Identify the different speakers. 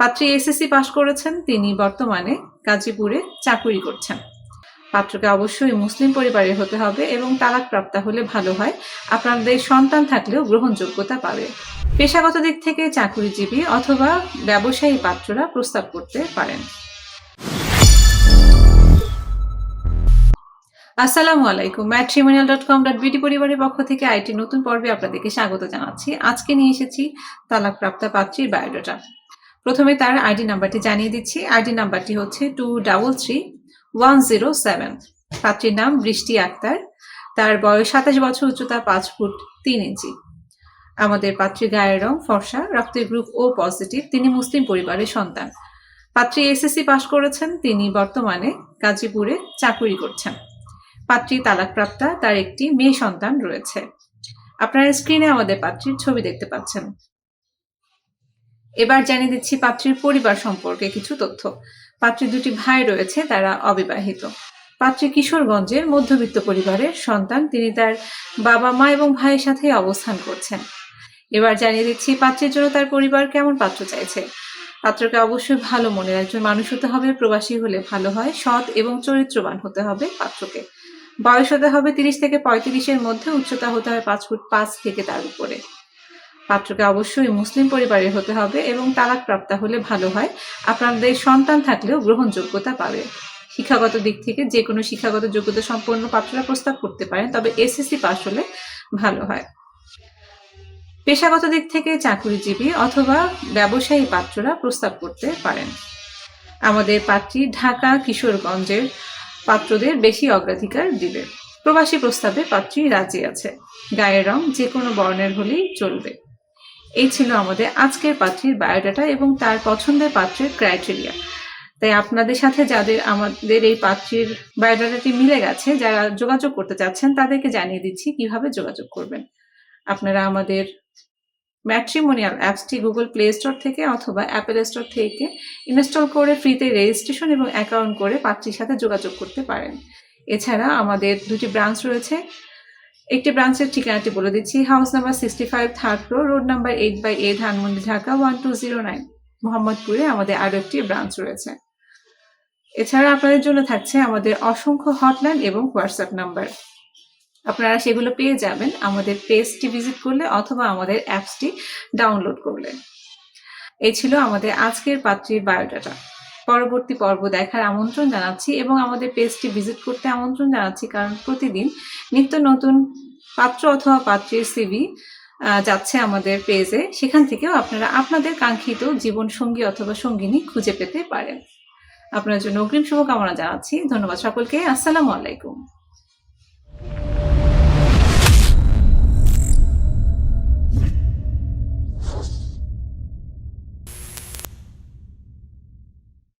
Speaker 1: পাত্রী এসএসসি পাশ করেছেন, তিনি বর্তমানে গাজীপুরে চাকুরি করছেন। পাত্রকে অবশ্যই মুসলিম পরিবারের হতে হবে এবং তালাক প্রাপ্তা হলে ভালো হয়। আপনাদের সন্তান থাকলেও গ্রহণযোগ্যতা পাবে। পেশাগত দিক থেকে চাকুরিজীবী অথবা ব্যবসায়ী পাত্ররা প্রস্তাব করতে পারেন। আসসালামু আলাইকুম। Matrimonial dot com dot BD পরিবারের পক্ষ থেকে আইটি নতুন পর্বে আপনাদেরকে স্বাগত জানাচ্ছি। আজকে নিয়ে এসেছি তালাকপ্রাপ্তা পাত্রীর বায়োডাটা প্রথমে তার আইডি নাম্বারটি জানিয়ে দিচ্ছি। আইডি নাম্বারটি হচ্ছে two double three one zero seven পাত্রীর নাম বৃষ্টি আক্তার। তার বয়স সাতাশ বছর, উচ্চতা পাঁচ ফুট তিন ইঞ্চি। আমাদের পাত্রীর গায়ের রং ফর্সা, রক্তের গ্রুপ ও পজিটিভ তিনি মুসলিম পরিবারের সন্তান। পাত্রী এসএসসি পাশ করেছেন, তিনি বর্তমানে গাজীপুরে চাকুরি করছেন। পাত্রী তালাকপ্রাপ্তা, তার একটি মেয়ে সন্তান রয়েছে। আপনারা স্ক্রিনে আমাদের পাত্রীর ছবি দেখতে পাচ্ছেন। এবার জানিয়ে দিচ্ছি পাত্রীর পরিবার সম্পর্কে কিছু তথ্য। পাত্রীর দুটি ভাই রয়েছে, তারা অবিবাহিত। পাত্রী কিশোরগঞ্জের মধ্যবিত্ত পরিবারের সন্তান, তিনি তার বাবা মা এবং ভাইয়ের সাথে অবস্থান করছেন। এবার জানিয়ে দিচ্ছি পাত্রের জন্য তার পরিবার কেমন পাত্র চাইছে। পাত্রকে অবশ্যই ভালো মনের একজন মানুষ হতে হবে, প্রবাসী হলে ভালো হয়, সৎ এবং চরিত্রবান হতে হবে পাত্রকে। বয়স হতে হবে তিরিশ থেকে পঁয়ত্রিশের মধ্যে, উচ্চতা হতে হবে পাঁচ ফুট পাঁচ থেকে তার উপরে। পাত্রকে অবশ্যই মুসলিম পরিবারের হতে হবে এবং তালাক প্রাপ্তা হলে ভালো হয়। আপনাদের সন্তান থাকলেও গ্রহণযোগ্যতা পাবে। শিক্ষাগত দিক থেকে যে কোনো শিক্ষাগত যোগ্যতা সম্পন্ন পাত্ররা প্রস্তাব করতে পারেন, তবে এসএসসি পাশ হলে ভালো হয়। পেশাগত দিক থেকে চাকুরিজীবী অথবা ব্যবসায়ী পাত্ররা প্রস্তাব করতে পারেন। আমাদের পাত্রী ঢাকা, কিশোরগঞ্জের পাত্রদের বেশি অগ্রাধিকার দিবে। প্রবাসী প্রস্তাবে পাত্রী রাজি আছে। গায়ের রং যে কোনো বর্ণের হলেই চলবে। এই ছিল আমাদের আজকের পাত্রীর বায়োডাটা এবং তার পছন্দের পাত্রের ক্রাইটেরিয়া। তাই আপনাদের সাথে যাদের আমাদের এই পাত্রীর বায়োডাটাটি মিলে গেছে, যারা যোগাযোগ করতে চাচ্ছেন, তাদেরকে জানিয়ে দিচ্ছি কীভাবে যোগাযোগ করবেন। আপনারা আমাদের ম্যাট্রিমোনিয়াল অ্যাপসটি গুগল প্লে স্টোর থেকে অথবা অ্যাপেল স্টোর থেকে ইনস্টল করে ফ্রিতে রেজিস্ট্রেশন এবং অ্যাকাউন্ট করে পাত্রীর সাথে যোগাযোগ করতে পারেন। এছাড়া আমাদের দুটি ব্রাঞ্চ রয়েছে একটি ব্রাঞ্চের ঠিকানাটি বলে দিচ্ছি। House number sixty five third floor road number eight by A Dhanmondi, Dhaka one two zero nine মোহাম্মদপুরে আমাদের আরও একটি ব্রাঞ্চ রয়েছে। এছাড়া আপনাদের জন্য থাকছে আমাদের অসংখ্য হটলাইন এবং হোয়াটসঅ্যাপ নাম্বার। আপনারা সেগুলো পেয়ে যাবেন আমাদের পেজটি ভিজিট করলে অথবা আমাদের অ্যাপসটি ডাউনলোড করলে। এই ছিল আমাদের আজকের পাত্রীর বায়োডাটা। পরবর্তী পর্ব দেখার আমন্ত্রণ জানাচ্ছি এবং আমাদের পেজটি ভিজিট করতে আমন্ত্রণ জানাচ্ছি, কারণ প্রতিদিন নিত্য নতুন পাত্র অথবা পাত্রের সিবি যাচ্ছে আমাদের পেজে। সেখান থেকেও আপনারা আপনাদের কাঙ্ক্ষিত জীবন সঙ্গী অথবা সঙ্গিনী খুঁজে পেতে পারেন। আপনার জন্য অগ্রিম শুভকামনা জানাচ্ছি। ধন্যবাদ সকলকে। আসসালামু আলাইকুম।